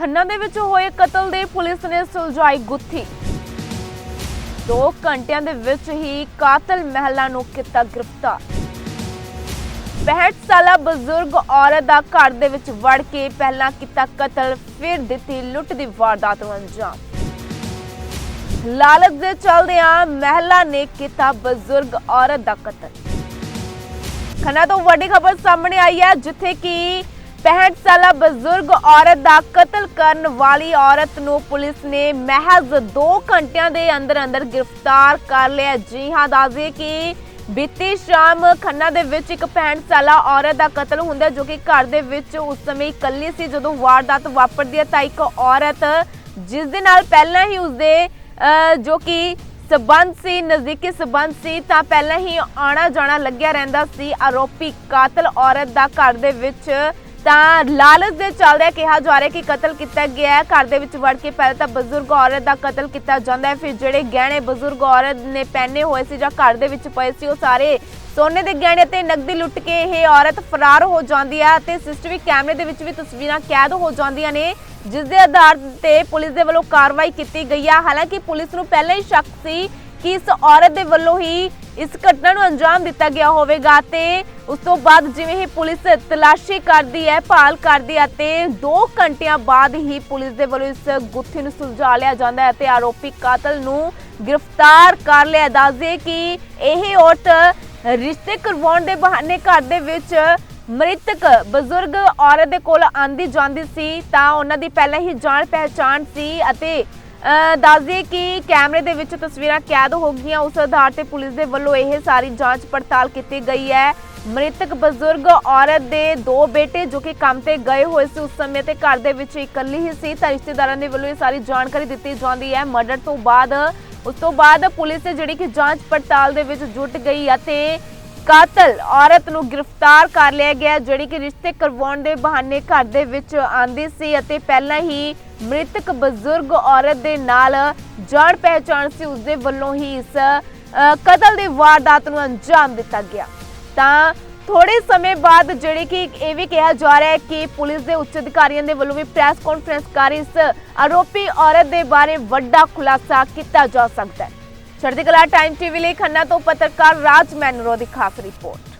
ਖੰਨਾ ਦੇ ਵਿੱਚ ਹੋਏ ਕਤਲ ਦੇ ਪੁਲਿਸ ਨੇ ਸੁਲਝਾਈ ਗੁੱਥੀ। 2 ਘੰਟਿਆਂ ਦੇ ਵਿੱਚ ਹੀ ਕਾਤਲ ਮਹਿਲਾ ਨੂੰ ਕੀਤਾ ਗ੍ਰਿਫਤਾਰ। 65 ਸਾਲਾ ਬਜ਼ੁਰਗ ਔਰਤ ਦਾ ਘਰ ਦੇ ਵਿੱਚ ਵੜ ਕੇ ਪਹਿਲਾਂ ਕੀਤਾ ਕਤਲ, ਫਿਰ ਦਿੱਤੀ ਲੁੱਟ ਦੀ ਵਾਰਦਾਤ ਨੂੰ ਅੰਜਾਮ। ਲਾਲਚ ਦੇ ਚਲਦਿਆਂ ਮਹਿਲਾ ਨੇ ਕੀਤਾ ਬਜ਼ੁਰਗ ਔਰਤ ਦਾ ਕਤਲ। ਖੰਨਾ ਤੋਂ ਵੱਡੀ ਖਬਰ ਸਾਹਮਣੇ ਆਈ ਹੈ, ਜਿੱਥੇ ਕਿ 65 ਸਾਲਾ ਬਜ਼ੁਰਗ ਔਰਤ ਦਾ ਕਤਲ ਕਰਨ ਵਾਲੀ ਔਰਤ ਨੂੰ ਪੁਲਿਸ ਨੇ ਮਹਿਜ਼ 2 ਘੰਟਿਆਂ ਦੇ ਅੰਦਰ ਅੰਦਰ ਗ੍ਰਿਫਤਾਰ ਕਰ ਲਿਆ। ਜੀ ਹਾਂ ਦੱਸਦੇ ਕਿ ਬੀਤੀ ਸ਼ਾਮ ਖੰਨਾ ਦੇ ਵਿੱਚ ਇੱਕ 65 ਸਾਲਾ ਔਰਤ ਦਾ ਕਤਲ ਹੁੰਦਾ ਜੋ ਕਿ ਘਰ ਦੇ ਵਿੱਚ ਉਸ ਸਮੇਂ ਇਕੱਲੀ ਸੀ। ਜਦੋਂ ਵਾਰਦਾਤ ਵਾਪਰਦੀ ਹੈ ਤਾਂ ਇੱਕ ਔਰਤ ਜਿਸ ਦੇ ਨਾਲ ਪਹਿਲਾਂ ਹੀ ਉਸਦੇ ਅਹ, ਜੋ ਕਿ ਸਬੰਧ ਸੀ ਨਜ਼ਦੀਕੀ ਸਬੰਧ ਸੀ ਤਾਂ ਪਹਿਲਾਂ ਹੀ ਆਣਾ ਜਾਣਾ ਲੱਗਿਆ ਰਹਿੰਦਾ ਸੀ। ਆਰੋਪੀ ਕਾਤਲ ਔਰਤ ਦਾ ਘਰ ਦੇ ਵਿੱਚ ਤਾਂ ਲਾਲਚ ਦੇ ਚੱਲਦਿਆਂ ਕਿਹਾ ਜਾ ਰਿਹਾ ਕਿ ਕਤਲ ਕੀਤਾ ਗਿਆ ਹੈ। ਘਰ ਦੇ ਵਿੱਚ ਵੜ ਕੇ ਪਹਿਲਾਂ ਤਾਂ ਬਜ਼ੁਰਗ ਔਰਤ ਦਾ ਕਤਲ ਕੀਤਾ ਜਾਂਦਾ ਹੈ। ਫਿਰ ਜਿਹੜੇ ਗਹਿਣੇ ਬਜ਼ੁਰਗ ਔਰਤ ਨੇ ਪਹਿਨੇ ਹੋਏ ਸੀ ਜਾਂ ਘਰ ਦੇ ਵਿੱਚ ਪਏ ਸੀ, ਉਹ ਸਾਰੇ ਸੋਨੇ ਦੇ ਗਹਿਣੇ ਤੇ ਨਕਦੀ ਲੁੱਟ ਕੇ ਇਹ ਔਰਤ ਫਰਾਰ ਹੋ ਜਾਂਦੀ ਹੈ ਤੇ ਸੀਸੀਟੀਵੀ ਕੈਮਰੇ ਦੇ ਵਿੱਚ ਵੀ ਤਸਵੀਰਾਂ ਕੈਦ ਹੋ ਜਾਂਦੀਆਂ ਨੇ, ਜਿਸ ਦੇ ਆਧਾਰ ਤੇ ਪੁਲਿਸ ਦੇ ਵੱਲੋਂ ਕਾਰਵਾਈ ਕੀਤੀ ਗਈ ਹੈ। ਹਾਲਾਂਕਿ ਪੁਲਿਸ ਨੂੰ ਪਹਿਲਾਂ ਹੀ ਸ਼ੱਕ ਸੀ ਕਿ ਇਸ ਔਰਤ ਦੇ ਵੱਲੋਂ ਹੀ ਇਸ ਘਟਨਾ ਨੂੰ ਅੰਜਾਮ ਦਿੱਤਾ ਗਿਆ ਹੋਵੇਗਾ ਤੇ ਉਸ ਤੋਂ ਬਾਅਦ ਜਿਵੇਂ ਹੀ ਪੁਲਿਸ ਤਲਾਸ਼ੀ ਕਰਦੀ ਹੈ, ਭਾਲ ਕਰਦੀ ਹੈ ਤੇ 2 ਘੰਟਿਆਂ ਬਾਅਦ ਹੀ ਪੁਲਿਸ ਦੇ ਵੱਲੋਂ ਇਸ ਗੁੱਥੀ ਨੂੰ ਸੁਲਝਾ ਲਿਆ ਜਾਂਦਾ ਹੈ ਤੇ ਆਰੋਪੀ ਕਾਤਲ ਨੂੰ ਗ੍ਰਿਫਤਾਰ ਕਰ ਲਿਆ ਦੱਸਦੇ ਕਿ ਇਹ ਔਰਤ ਰਿਸ਼ਤੇ ਕਰਵਾਉਣ ਦੇ ਬਹਾਨੇ ਘਰ ਦੇ ਵਿੱਚ ਮ੍ਰਿਤਕ ਬਜ਼ੁਰਗ ਔਰਤ ਦੇ ਕੋਲ ਆਂਦੀ ਜਾਂਦੀ ਸੀ ਤਾਂ ਉਹਨਾਂ ਦੀ ਪਹਿਲਾਂ ਹੀ ਜਾਣ ਪਹਿਚਾਣ ਸੀ ਅਤੇ ਦੱਸ ਦਈਏ ਕਿ ਕੈਮਰੇ ਦੇ ਵਿੱਚ ਤਸਵੀਰਾਂ ਕੈਦ ਹੋ ਗਈਆਂ। ਉਸ ਆਧਾਰ ਤੇ ਪੁਲਿਸ ਦੇ ਵੱਲੋਂ ਇਹ ਸਾਰੀ ਜਾਂਚ ਪੜਤਾਲ ਕੀਤੀ ਗਈ ਹੈ। ਮ੍ਰਿਤਕ ਬਜ਼ੁਰਗ ਔਰਤ ਦੇ ਦੋ ਬੇਟੇ ਜੋ ਕਿ ਕੰਮ ਤੇ ਗਏ ਹੋਏ ਸੀ, ਉਸ ਸਮੇਂ ਤੇ ਘਰ ਦੇ ਵਿੱਚ ਇਕੱਲੀ ਹੀ ਸੀ। ਤਾਂ ਰਿਸ਼ਤੇਦਾਰਾਂ ਦੇ ਵੱਲੋਂ ਇਹ ਸਾਰੀ ਜਾਣਕਾਰੀ ਦਿੱਤੀ ਜਾਂਦੀ ਹੈ। ਮਰਡਰ ਤੋਂ ਬਾਅਦ, ਉਸ ਤੋਂ ਬਾਅਦ ਪੁਲਿਸ ਜਿਹੜੀ ਕਿ ਜਾਂਚ ਪੜਤਾਲ ਦੇ ਵਿੱਚ ਜੁਟ ਗਈ ਅਤੇ ਕਾਤਲ ਔਰਤ ਨੂੰ ਗ੍ਰਿਫਤਾਰ ਕਰ ਲਿਆ ਗਿਆ, ਜਿਹੜੀ ਕਿ ਰਿਸ਼ਤੇ ਕਰਵਾਉਣ ਦੇ ਬਹਾਨੇ ਘਰ ਦੇ ਵਿੱਚ ਆਂਦੀ ਸੀ ਅਤੇ ਪਹਿਲਾਂ ਹੀ ਮ੍ਰਿਤਕ ਬਜ਼ੁਰਗ ਔਰਤ ਦੇ ਨਾਲ ਜਾਣ ਪਹਿਚਾਣ ਸੀ, ਉਸ ਦੇ ਵੱਲੋਂ ਹੀ ਇਸ ਕਤਲ ਦੀ ਵਾਰਦਾਤ ਨੂੰ ਅੰਜਾਮ ਦਿੱਤਾ ਗਿਆ। ਤਾਂ ਥੋੜੇ ਸਮੇਂ ਬਾਅਦ ਜਿਹੜੇ ਕਿ ਇਹ ਵੀ ਕਿਹਾ ਜਾ ਰਿਹਾ ਹੈ ਕਿ ਪੁਲਿਸ ਦੇ ਉੱਚ ਅਧਿਕਾਰੀਆਂ ਦੇ ਵੱਲੋਂ ਵੀ ਪ੍ਰੈਸ ਕਾਨਫਰੰਸ ਕਰ ਇਸ ਆਰੋਪੀ ਔਰਤ ਦੇ ਬਾਰੇ ਵੱਡਾ ਖੁਲਾਸਾ ਕੀਤਾ ਜਾ ਸਕਦਾ ਹੈ। ਚੜ੍ਹਦੀ ਕਲਾ ਟਾਈਮ ਟੀਵੀ ਲਈ ਖੰਨਾ ਤੋਂ ਪੱਤਰਕਾਰ ਰਾਜ ਮੈਨਰੋ ਦੀ ਖਾਸ ਰਿਪੋਰਟ।